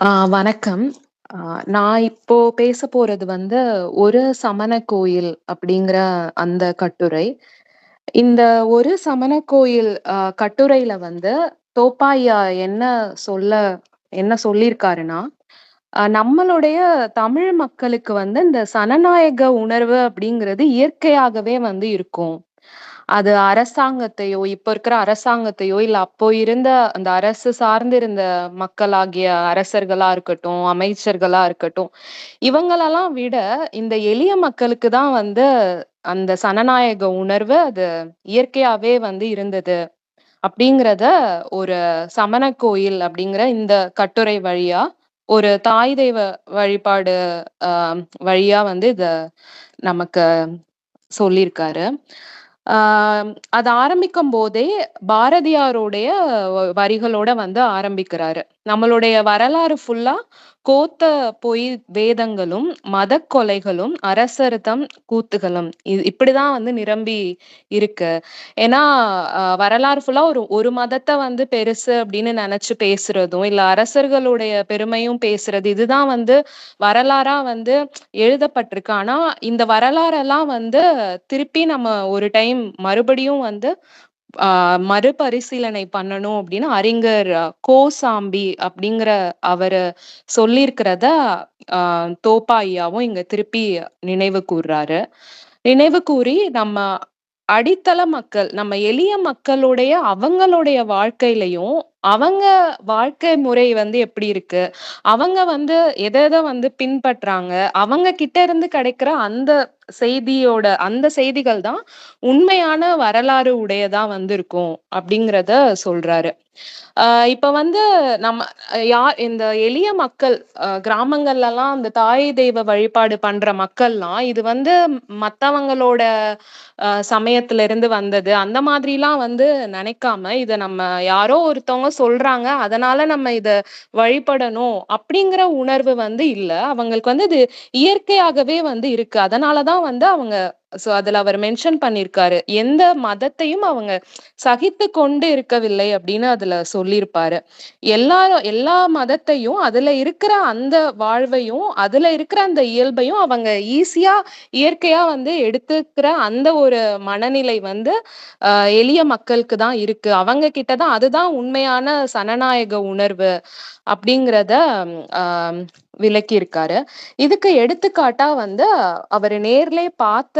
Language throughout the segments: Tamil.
ஆ வணக்கம். ஆ நான் இப்போ பேச போறது வந்து "ஒரு சமண கோயில்" அப்படிங்கிற அந்த கட்டுரை. இந்த "ஒரு சமண கோயில்" அ கட்டுரையில வந்து தோப்பாயா என்ன சொல்ல என்ன சொல்லியிருக்காருன்னா, அ நம்மளுடைய தமிழ் மக்களுக்கு வந்து இந்த சனநாயக உணர்வு அப்படிங்கிறது இயற்கையாகவே வந்து இருக்கும். அது அரசாங்கத்தையோ, இப்ப இருக்கிற அரசாங்கத்தையோ, இல்ல அப்போ இருந்த அந்த அரசு சார்ந்திருந்த மக்களாகிய அரசர்களா இருக்கட்டும், அமைச்சர்களா இருக்கட்டும், இவங்களெல்லாம் விட இந்த எளிய மக்களுக்கு தான் வந்து அந்த சனநாயக உணர்வு அது இயற்கையாவே வந்து இருந்தது. அப்படிங்கிறத ஒரு சமண கோயில் அப்படிங்கிற இந்த கட்டுரை வழியா, ஒரு தாய் தெய்வ வழிபாடு வழியா வந்து இத நமக்கு சொல்லியிருக்காரு. ஆ அது ஆரம்பிக்கும்போதே பாரதியாருடைய வரிகளோட வந்து ஆரம்பிக்கிறாரு. நம்மளுடைய வரலாறு ஃபுல்லா "கோத்த பொய் வேதங்களும், மத கொலைகளும், அரசர்தம் கூத்துகளும்" இது இப்படிதான் வந்து நிரம்பி இருக்கு. ஏன்னா, வரலாறு ஃபுல்லா ஒரு ஒரு மதத்தை வந்து பெருசு அப்படின்னு நினைச்சு பேசுறதும், இல்ல அரசர்களுடைய பெருமையும் பேசுறது, இதுதான் வந்து வரலாறா வந்து எழுதப்பட்டிருக்கு. ஆனா, இந்த வரலாறெல்லாம் வந்து திருப்பி நம்ம ஒரு டைம் மறுபடியும் வந்து மறுபரிசீலனை பண்ணணும் அப்படின்னு அறிஞர் கோசாம்பி அப்படிங்கிற அவரு சொல்லியிருக்கிறத தோப்பாயாவும் தோப்பா ஐயாவும் இங்க திருப்பி நினைவு கூர்றாரு. நினைவு கூறி நம்ம அடித்தள மக்கள், நம்ம எளிய மக்களுடைய அவங்களுடைய வாழ்க்கையிலையும் அவங்க வாழ்க்கை முறை வந்து எப்படி இருக்கு? அவங்க வந்து எதை வந்து பின்பற்றாங்க? அவங்க கிட்ட இருந்து கிடைக்கிற அந்த செய்தியோட அந்த செய்திகள் தான் உண்மையான வரலாறு உடையதா வந்து இருக்கும். அப்படிங்கிறத சொல்றாரு. ஆஹ் இப்ப வந்து நம்ம யா இந்த எளிய மக்கள் கிராமங்கள்ல எல்லாம் அந்த தாய் தெய்வ வழிபாடு பண்ற மக்கள்லாம், இது வந்து மத்தவங்களோட சமயத்துல இருந்து வந்தது. அந்த மாதிரிலாம் வந்து நினைக்காம இத நம்ம யாரோ ஒருத்தவங்க சொல்றாங்க, அதனால நம்ம இத வழிபடணும் அப்படிங்கிற உணர்வு வந்து இல்ல. அவங்களுக்கு வந்து இது இயற்கையாகவே வந்து இருக்கு. அதனாலதான் வந்து அவங்க சோ அதுல அவர் மென்ஷன் பண்ணியிருக்காரு. எந்த மதத்தையும் அவங்க சகித்து கொண்டு இருக்கவில்லை அப்படின்னு அதுல சொல்லியிருப்பாரு. எல்லாரும் எல்லா மதத்தையும் அதுல இருக்கிற அந்த வாழ்வையும், அதுல இருக்கிற அந்த இயல்பையும் அவங்க ஈஸியா, இயற்கையா வந்து எடுத்துக்கிற அந்த ஒரு மனநிலை வந்து எளிய மக்களுக்கு தான் இருக்கு. அவங்க கிட்ட தான் அதுதான் உண்மையான சனநாயக உணர்வு அப்படிங்கிறத அ விளக்கியிருக்காரு. இதுக்கு எடுத்துக்காட்டா வந்து அவரு நேர்லே பார்த்த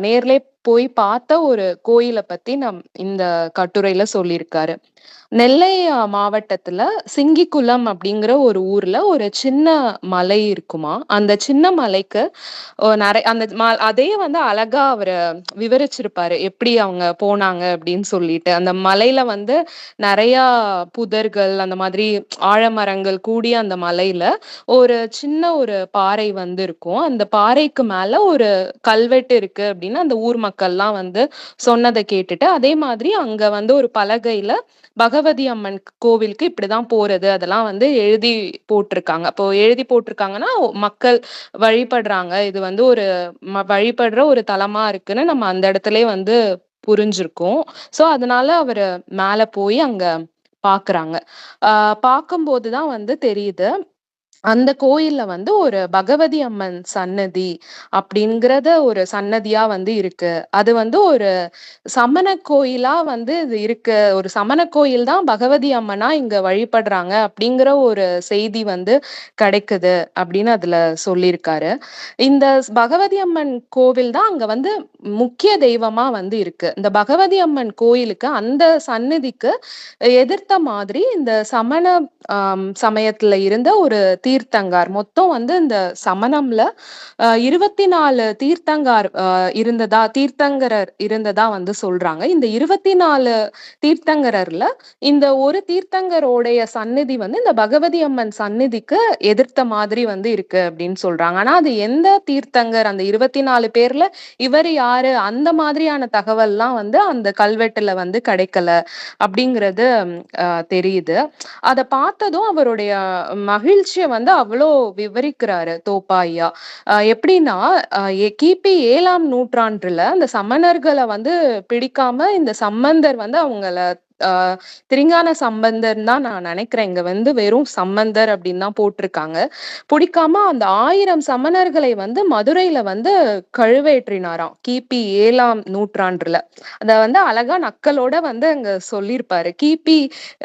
நேர்லே போய் பார்த்த ஒரு கோயிலை பத்தி நம் இந்த கட்டுரையில சொல்லியிருக்காரு. நெல்லை மாவட்டத்துல சிங்கிக்குளம் அப்படிங்கிற ஒரு ஊர்ல ஒரு சின்ன மலை இருக்குமா அந்த சின்ன மலைக்கு நிறைய அந்த ம அதையே வந்து அழகா அவரு விவரிச்சிருப்பாரு. எப்படி அவங்க போனாங்க அப்படின்னு சொல்லிட்டு. அந்த மலையில வந்து நிறைய புதர்கள், அந்த மாதிரி ஆழமரங்கள் கூடிய அந்த மலையில, ஒரு சின்ன ஒரு பாறை வந்து இருக்கும். அந்த பாறைக்கு மேல ஒரு கல்வெட்டு இருக்கு அப்படின்னு அந்த ஊர் மக்கள்லாம் வந்து சொன்னதை கேட்டுட்டு, அதே மாதிரி அங்க வந்து ஒரு பலகையில பகவதி அம்மன் கோவிலுக்கு இப்படிதான் போறது. அதெல்லாம் வந்து எழுதி போட்டிருக்காங்க. அப்போ எழுதி போட்டிருக்காங்கன்னா, மக்கள் வழிபடுறாங்க. இது வந்து ஒரு ம வழிபடுற ஒரு தலமா இருக்குன்னு நம்ம அந்த இடத்துல வந்து புரிஞ்சிருக்கோம் ஸோ, அதனால அவர் மேல போய் அங்க பாக்குறாங்க ஆஹ் பார்க்கும்போது தான் வந்து தெரியுது. அந்த கோயில்ல வந்து ஒரு பகவதி அம்மன் சன்னதி அப்படிங்கிறத ஒரு சன்னதியா வந்து இருக்கு. அது வந்து ஒரு சமண கோயிலா வந்து இது இருக்கு. ஒரு சமண கோயில் தான் பகவதி அம்மனா இங்க வழிபடுறாங்க அப்படிங்கிற ஒரு செய்தி வந்து கிடைக்குது அப்படின்னு அதுல சொல்லியிருக்காரு. இந்த பகவதி அம்மன் கோவில் தான் அங்க வந்து முக்கிய தெய்வமா வந்து இருக்கு. இந்த பகவதி அம்மன் கோயிலுக்கு அந்த சன்னதிக்கு எதிர்த்த மாதிரி இந்த சமண சமயத்துல இருந்த ஒரு தீர்த்தங்கார். மொத்தம் வந்து இந்த சமணம்ல இருபத்தி நாலு தீர்த்தங்கார் இருந்ததா தீர்த்தங்கரர் இருந்ததா வந்து சொல்றாங்க. இந்த 24 தீர்த்தங்கரர்ல இந்த ஒரு தீர்த்தங்கரோடைய சந்நிதி வந்து இந்த பகவதி அம்மன் சந்நிதிக்கு எதிர்த்த மாதிரி வந்து இருக்கு அப்படின்னு சொல்றாங்க. ஆனா அது எந்த தீர்த்தங்கர் அந்த 24 பேர்ல இவர் யாரு? அந்த மாதிரியான தகவல்லாம் வந்து அந்த கல்வெட்டுல வந்து கிடைக்கல அப்படிங்கிறது தெரியுது. அத பார்த்ததும் அவருடைய மகிழ்ச்சியை வந்து வந்து அவ்வளோ விவரிக்கிறாரு தோப்பாயா எப்படின்னா, கிபி ஏழாம் நூற்றாண்டுல அந்த சமணர்களை வந்து பிடிக்காம இந்த சம்பந்தர் வந்து அவங்கள ஆஹ் சம்பந்தர் தான் நான் நினைக்கிறேன். இங்க வந்து வெறும் சம்பந்தர் அப்படின்னு தான் போட்டிருக்காங்க. பிடிக்காம அந்த ஆயிரம் சமணர்களை வந்து மதுரையில வந்து கழுவேற்றினாராம். கிபி ஏழாம் நூற்றாண்டுல. அத வந்து அழகா நக்கலோட வந்து அங்க சொல்லியிருப்பாரு. கிபி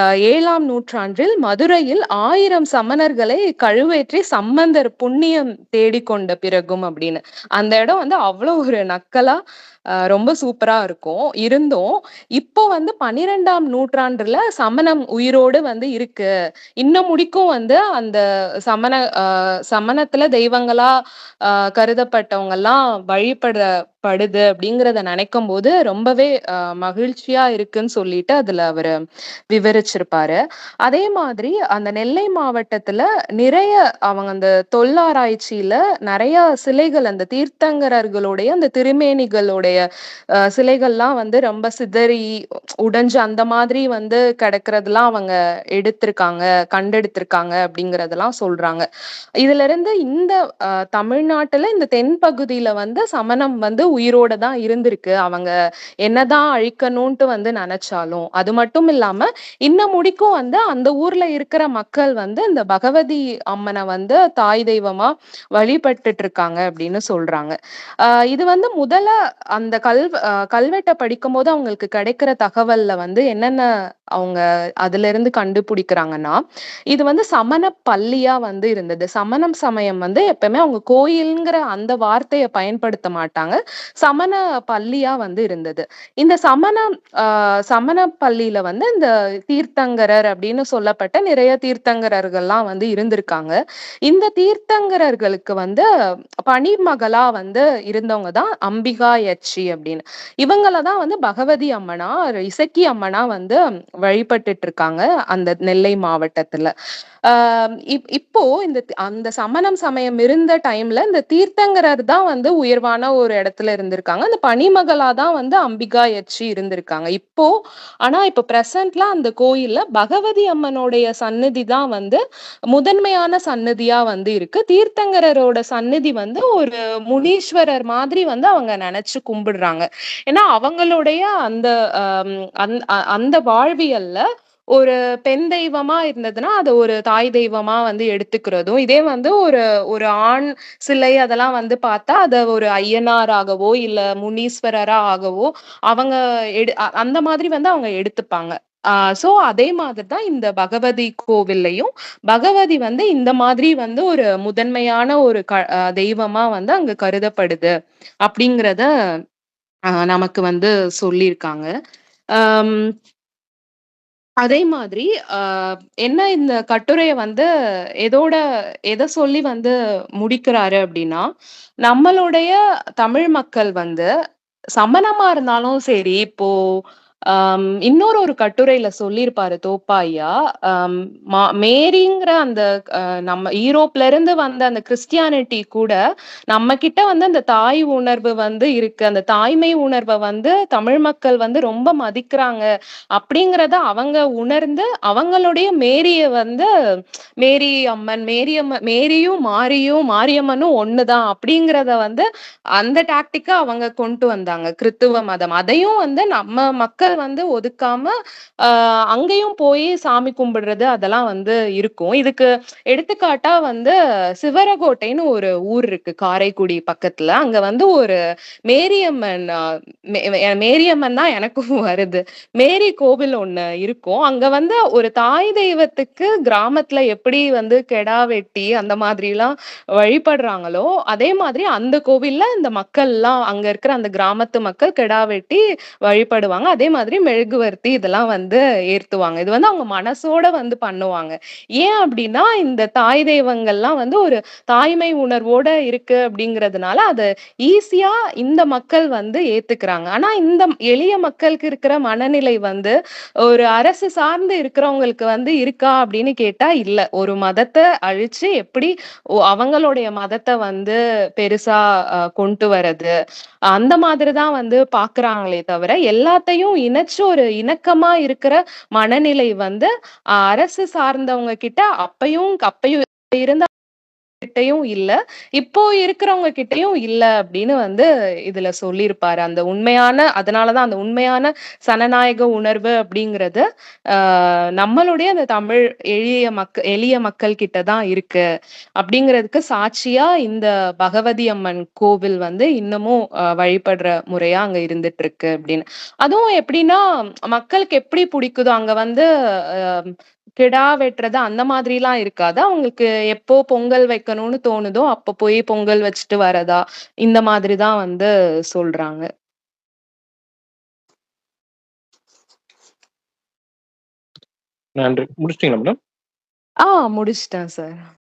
ஆஹ் ஏழாம் நூற்றாண்டில் மதுரையில் ஆயிரம் சமணர்களை கழுவேற்றி சம்பந்தர் புண்ணியம் தேடிக்கொண்ட பிறகும் அப்படின்னு. அந்த இடம் வந்து அவ்வளவு ஒரு நக்கலா ரொம்ப சூப்பரா இருக்கும். இருந்தும் இப்போ வந்து பன்னிரெண்டாம் நூற்றாண்டுல சமணம் உயிரோடு வந்து இருக்கு. இன்னும் முடிக்கும் வந்து அந்த சமண சமணத்துல தெய்வங்களா ஆஹ் கருதப்பட்டவங்க எல்லாம் படுது அப்படிங்கிறத நினைக்கும் போது ரொம்பவே ஆஹ் மகிழ்ச்சியா இருக்குன்னு சொல்லிட்டு அதுல அவரு விவரிச்சிருப்பாரு. அதே மாதிரி அந்த நெல்லை மாவட்டத்துல நிறைய அவங்க அந்த தொல்லாராய்ச்சியில நிறைய சிலைகள் அந்த தீர்த்தங்கரர்களுடைய அந்த திருமேனிகளுடைய அஹ் சிலைகள்லாம் வந்து ரொம்ப சிதறி உடைஞ்சு அந்த மாதிரி வந்து கிடக்கிறதுலாம் அவங்க எடுத்திருக்காங்க கண்டெடுத்திருக்காங்க அப்படிங்கறதெல்லாம் சொல்றாங்க. இதுல இருந்து இந்த தமிழ்நாட்டுல இந்த தென் பகுதியில வந்து சமணம் வந்து உயிரோட தான் இருந்திருக்கு. அவங்க என்னதான் அழிக்கணும்ட்டு வந்து நினைச்சாலும் அது மட்டும் இல்லாம இன்ன முடிக்கும் வந்து அந்த ஊர்ல இருக்கிற மக்கள் வந்து இந்த பகவதி அம்மனை வந்து தாய் தெய்வமா வழிபட்டுட்டு இருக்காங்க அப்படின்னு சொல்றாங்க. ஆஹ் இது வந்து முதல்ல அந்த கல் கல்வெட்டை படிக்கும் போது அவங்களுக்கு கிடைக்கிற தகவல்ல வந்து என்னென்ன அவங்க அதுல இருந்து கண்டுபிடிக்கிறாங்கன்னா இது வந்து சமண பள்ளியா வந்து இருந்தது. சமணம் சமயம் வந்து எப்பவுமே அவங்க கோயில்ங்கிற அந்த வார்த்தையை பயன்படுத்த மாட்டாங்க. சமண பள்ளியா வந்து இருந்தது. இந்த சமண ஆஹ் சமண பள்ளியில வந்து இந்த தீர்த்தங்கரர் அப்படின்னு சொல்லப்பட்ட நிறைய தீர்த்தங்கரர்கள்லாம் வந்து இருந்திருக்காங்க. இந்த தீர்த்தங்கரர்களுக்கு வந்து பனிமகளா வந்து இருந்தவங்க தான் அம்பிகா யட்சி அப்படின்னு. இவங்கள தான் வந்து பகவதி அம்மனா இசக்கி அம்மனா வந்து வழிபட்டுட்டு இருக்காங்க அந்த நெல்லை மாவட்டத்துல. ஆஹ் இப் இப்போ இந்த அந்த சமணம் சமயம் இருந்த டைம்ல இந்த தீர்த்தங்கரர் தான் வந்து உயர்வான ஒரு இடத்துல இருந்திருக்காங்க. அந்த பனிமகளா தான் வந்து அம்பிகா யட்சி இருந்திருக்காங்க. இப்போ ஆனா இப்ப பிரசன்ட்ல அந்த கோயில்ல பகவதி அம்மனுடைய சன்னதி தான் வந்து முதன்மையான சன்னதியா வந்து இருக்கு. தீர்த்தங்கரரோட சன்னதி வந்து ஒரு முனீஸ்வரர் மாதிரி வந்து அவங்க நினைச்சு கும்பிடுறாங்க. ஏன்னா அவங்களுடைய அந்த அந்த வாழ்வியல்ல ஒரு பெண் தெய்வமா இருந்ததுன்னா அதை ஒரு தாய் தெய்வமா வந்து எடுத்துக்கிறதும் இதே வந்து ஒரு ஒரு ஆண் சிலை அதெல்லாம் வந்து பார்த்தா அத ஒரு ஐயனாராகவோ இல்ல முனீஸ்வரரா ஆகவோ அவங்க எடு அந்த மாதிரி வந்து அவங்க எடுத்துப்பாங்க. ஆஹ் சோ அதே மாதிரிதான் இந்த பகவதி கோவில்லையும் பகவதி வந்து இந்த மாதிரி வந்து ஒரு முதன்மையான ஒரு க தெய்வமா வந்து அங்க கருதப்படுது அப்படிங்கிறத ஆஹ் நமக்கு வந்து சொல்லியிருக்காங்க. ஆஹ் அதே மாதிரி ஆஹ் என்ன இந்த கட்டுரைய வந்து எதோட எதை சொல்லி வந்து முடிக்கிறாரு அப்படின்னா நம்மளுடைய தமிழ் மக்கள் வந்து சமணமா இருந்தாலும் சரி இப்போ இன்னொரு ஒரு கட்டுரையில சொல்லியிருப்பாரு தோப்பாய்யா ஆஹ் மேரிங்கிற அந்த நம்ம ஈரோப்ல இருந்து வந்த அந்த கிறிஸ்டியானிட்டி கூட நம்ம கிட்ட வந்து அந்த தாய் உணர்வு வந்து இருக்கு. அந்த தாய்மை உணர்வை வந்து தமிழ் மக்கள் வந்து ரொம்ப மதிக்கிறாங்க அப்படிங்கிறத அவங்க உணர்ந்து அவங்களுடைய மேரிய வந்து மேரி அம்மன் மேரியம்மன் மேரியும் மாரியும் மாரியம்மனும் ஒண்ணுதான் அப்படிங்கிறத வந்து அந்த டாக்டிக்கா அவங்க கொண்டு வந்தாங்க. கிறித்துவ மதம். அதையும் வந்து நம்ம மக்கள் வந்து ஒதுக்காம அங்கேயும் போய் சாமி கும்பிடுறது அதெல்லாம் வந்து இருக்கும். இதுக்கு எடுத்துக்காட்டா வந்து சிவரகோட்டைன்னு ஒரு ஊர் இருக்கு காரைக்குடி பக்கத்துல. அங்க வந்து ஒரு மேரியம்மன் மேரியம்மன் தான் எனக்கும் வருது. மேரி கோவில் ஒண்ணு இருக்கும். அங்க வந்து ஒரு தாய் தெய்வத்துக்கு கிராமத்துல எப்படி வந்து கெடா வெட்டி அந்த மாதிரி எல்லாம் வழிபடுறாங்களோ அதே மாதிரி அந்த கோவில்ல இந்த மக்கள் எல்லாம் அங்க இருக்கிற அந்த கிராமத்து மக்கள் கெடா வெட்டி வழிபடுவாங்க. அதே மாதிரி மெழுகுவர்த்தி இதெல்லாம் வந்து ஏத்துவாங்க. இது வந்து அவங்க மனசோட வந்து பண்ணுவாங்க. ஏன் அப்படின்னா இந்த தாய் தெய்வங்கள்லாம் வந்து ஒரு தாய்மை உணர்வோட இருக்கு அப்படிங்கிறதுனால அதை ஈஸியா இந்த மக்கள் வந்து ஏத்துக்கிறாங்க. ஆனா இந்த எளிய மக்களுக்கு இருக்கிற மனநிலை வந்து ஒரு அரசு சார்ந்து இருக்கிறவங்களுக்கு வந்து இருக்கா அப்படின்னு கேட்டா இல்ல. ஒரு மதத்தை அழிச்சு எப்படி அவங்களுடைய மதத்தை வந்து பெருசா கொண்டு வர்றது அந்த மாதிரிதான் வந்து பாக்குறாங்களே தவிர எல்லாத்தையும் இணைச்சு ஒரு இணக்கமா இருக்கிற மனநிலை வந்து அரசு சார்ந்தவங்க கிட்ட அப்பயும் அப்பயும் இருந்த கிட்டயும் இல்ல. இப்போ இருக்கிறவங்க கிட்டயும் இல்ல அப்படின்னு வந்து இதுல சொல்லியிருப்பாரு. அந்த உண்மையான அதனாலதான் அந்த உண்மையான சனநாயக உணர்வு அப்படிங்கிறது, நம்மளுடைய அந்த தமிழ் எளிய மக்க எளிய மக்கள் கிட்ட தான் இருக்கு. அப்படிங்கிறதுக்கு சாட்சியா இந்த பகவதி அம்மன் கோவில் வந்து இன்னமும் வழிபடுற முறையா அங்க இருந்துட்டு இருக்கு அப்படின்னு. அதுவும் எப்படின்னா, மக்களுக்கு எப்படி பிடிக்குதோ அங்க வந்து அஹ் கிடா வெட்டுறது அந்த மாதிரிலாம் இருக்காது. அவங்களுக்கு எப்போ பொங்கல் வைக்கணும்னு தோணுதோ, அப்ப போய் பொங்கல் வச்சுட்டு வரதா, இந்த மாதிரி தான் வந்து சொல்றாங்க. நன்றி. முடிச்சிட்டீங்களா மேடம்? ஆ முடிச்சுட்டேன் சார்.